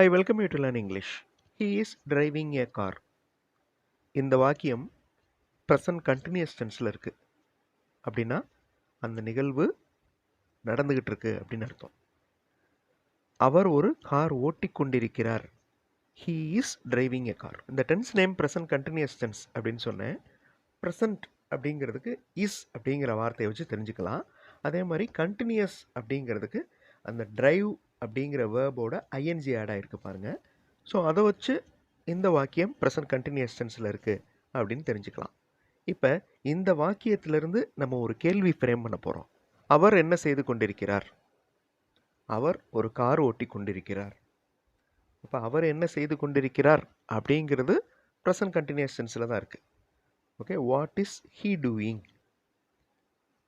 I welcome you to learn English he is driving a car இந்த வாக்கியம் present continuous டென்ஸில் இருக்குது அப்படின்னா அந்த நிகழ்வு நடந்துக்கிட்டு இருக்கு அப்படின்னு அர்த்தம். அவர் ஒரு கார் ஓட்டி கொண்டிருக்கிறார். He is driving a car இந்த tense name present continuous tense அப்படின்னு சொன்னேன். ப்ரெசன்ட் அப்படிங்கிறதுக்கு இஸ் அப்படிங்கிற வார்த்தையை வச்சு தெரிஞ்சுக்கலாம். அதே மாதிரி கண்டினியூஸ் அப்படிங்கிறதுக்கு அந்த டிரைவ் அப்படிங்கிற வேர்போட ஐஎன்ஜி ஆட் ஆகிருக்கு பாருங்கள் ஸோ அதை வச்சு இந்த வாக்கியம் ப்ரெசன்ட் கண்டினியூஸ் டென்ஸில் இருக்குது அப்படின்னு தெரிஞ்சுக்கலாம். இப்போ இந்த வாக்கியத்திலிருந்து நம்ம ஒரு கேள்வி ஃப்ரேம் பண்ண போகிறோம் அவர் என்ன செய்து கொண்டிருக்கிறார்? அவர் ஒரு கார் ஓட்டி கொண்டிருக்கிறார். இப்போ அவர் என்ன செய்து கொண்டிருக்கிறார் அப்படிங்கிறது ப்ரெசன்ட் கண்டினியூஸ் டென்ஸில் தான் இருக்குது okay what is he doing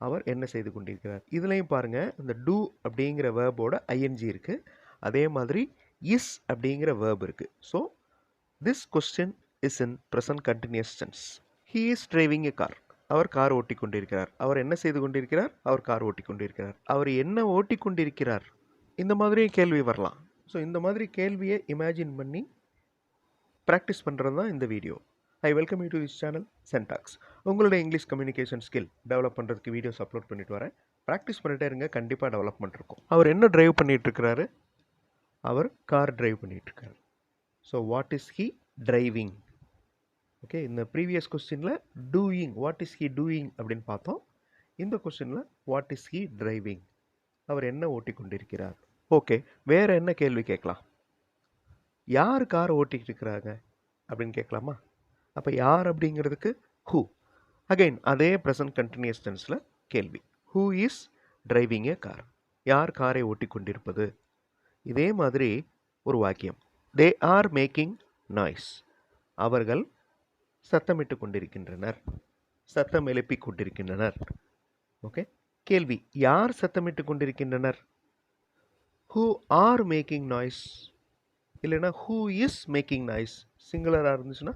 அவர் என்ன செய்து கொண்டிருக்கிறார்? இதுலேயும் பாருங்கள் இந்த டூ அப்படிங்கிற வேர்போட ஐஎன்ஜி இருக்குது அதே மாதிரி இஸ் அப்படிங்கிற வேர்ப் இருக்குது so this question is in present continuous tense he is driving a car அவர் கார் ஓட்டி கொண்டிருக்கிறார். அவர் என்ன செய்து கொண்டிருக்கிறார்? அவர் கார் ஓட்டி கொண்டிருக்கிறார். அவர் என்ன ஓட்டி கொண்டிருக்கிறார்? இந்த மாதிரியும் கேள்வி வரலாம். ஸோ இந்த மாதிரி கேள்வியை இமேஜின் பண்ணி ப்ராக்டிஸ் பண்ணுறது தான் இந்த video I welcome you to this channel Syntax உங்களோட இங்கிலீஷ் கம்யூனிகேஷன் ஸ்கில் டெவலப் பண்ணுறதுக்கு வீடியோஸ் அப்லோட் பண்ணிட்டு வரேன். ப்ராக்டிஸ் பண்ணிட்டே இருங்க கண்டிப்பாக டெவலப்மெண்ட் இருக்கும். அவர் என்ன டிரைவ் பண்ணிகிட்ருக்கிறாரு அவர் கார் டிரைவ் பண்ணிட்டு இருக்காரு. So what is he driving okay இந்த ப்ரீவியஸ் கொஸ்டினில் doing what is he doing அப்படின்னு பார்த்தோம். இந்த கொஸ்டினில் வாட் இஸ் ஹீ டிரைவிங் அவர் என்ன ஓட்டி கொண்டிருக்கிறார் ஓகே வேறு என்ன கேள்வி கேட்கலாம்? யார் கார் ஓட்டிகிட்டு இருக்கிறாங்க? அப்படின்னு கேட்கலாமா? அப்போ யார் அப்படிங்கிறதுக்கு ஹூ அகைன் அதே ப்ரெசன்ட் கண்டினியூஸ் டென்ஸில் கேள்வி. Who is driving a car யார் காரை ஓட்டி கொண்டிருப்பது இதே மாதிரி ஒரு வாக்கியம். தே ஆர் மேக்கிங் நாய்ஸ் அவர்கள் சத்தமிட்டு கொண்டிருக்கின்றனர். சத்தம் எழுப்பி கொண்டிருக்கின்றனர். ஓகே கேள்வி. யார் சத்தமிட்டு கொண்டிருக்கின்றனர்? ஹூ ஆர் மேக்கிங் நாய்ஸ் இல்லைன்னா ஹூ இஸ் மேக்கிங் நாய்ஸ் சிங்குலராக இருந்துச்சுன்னா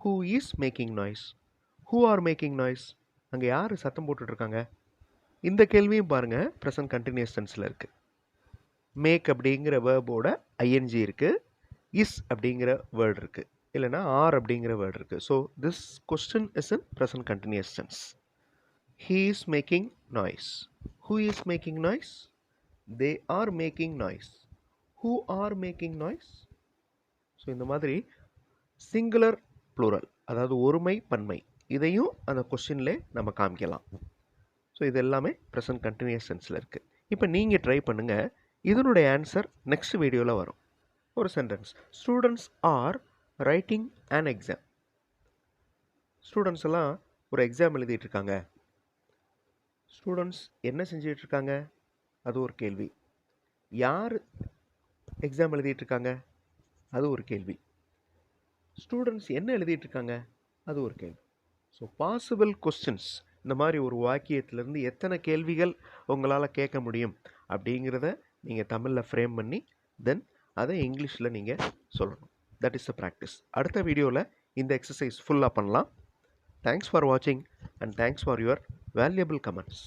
who is making noise who are making noise அங்கே யார் சத்தம் போட்டுட்ருக்காங்க? இந்த கேள்வியும் பாருங்கள் ப்ரெசன்ட் கண்டினியூஸ் டென்ஸில் இருக்குது மேக் அப்படிங்கிற வேர்போட ஐஎன்ஜி இருக்குது இஸ் அப்படிங்கிற வேர்டு இருக்குது இல்லைனா ஆர் அப்படிங்கிற வேர்டு இருக்குது so this question is in present continuous tense he is making noise who is making noise they are making noise who are making noise so இந்த மாதிரி சிங்குலர் ப்ளூரல் அதாவது ஒருமை பன்மை. இதையும் அந்த கொஸ்டின்லே நம்ம காமிக்கலாம். ஸோ இது எல்லாமே ப்ரெசன்ட் கண்டினியூஸ் சென்ஸில் இருக்குது இப்போ நீங்கள் ட்ரை பண்ணுங்கள் இதனுடைய ஆன்சர் நெக்ஸ்ட் வீடியோவில் வரும். ஒரு sentence students are writing an exam students எல்லாம் ஒரு எக்ஸாம் எழுதிட்டுருக்காங்க ஸ்டூடெண்ட்ஸ் என்ன செஞ்சிட்டு இருக்காங்க? அது ஒரு கேள்வி. யார் எக்ஸாம் எழுதிட்டுருக்காங்க அது ஒரு கேள்வி. ஸ்டூடெண்ட்ஸ் என்ன எழுதிட்டு இருக்காங்க அது ஒரு கேள்வி. ஸோ பாசிபிள் கொஸ்டின்ஸ் இந்த மாதிரி ஒரு வாக்கியத்திலேருந்து எத்தனை கேள்விகள் உங்களால் கேட்க முடியும்? அப்படிங்கிறத நீங்கள் தமிழில் ஃப்ரேம் பண்ணி தென் அதை இங்கிலீஷில் நீங்கள் சொல்லணும். தட் இஸ் அ ப்ராக்டிஸ் அடுத்த வீடியோவில் இந்த எக்ஸசைஸ் ஃபுல்லாக பண்ணலாம். தேங்க்ஸ் ஃபார் வாட்சிங் and thanks for your valuable comments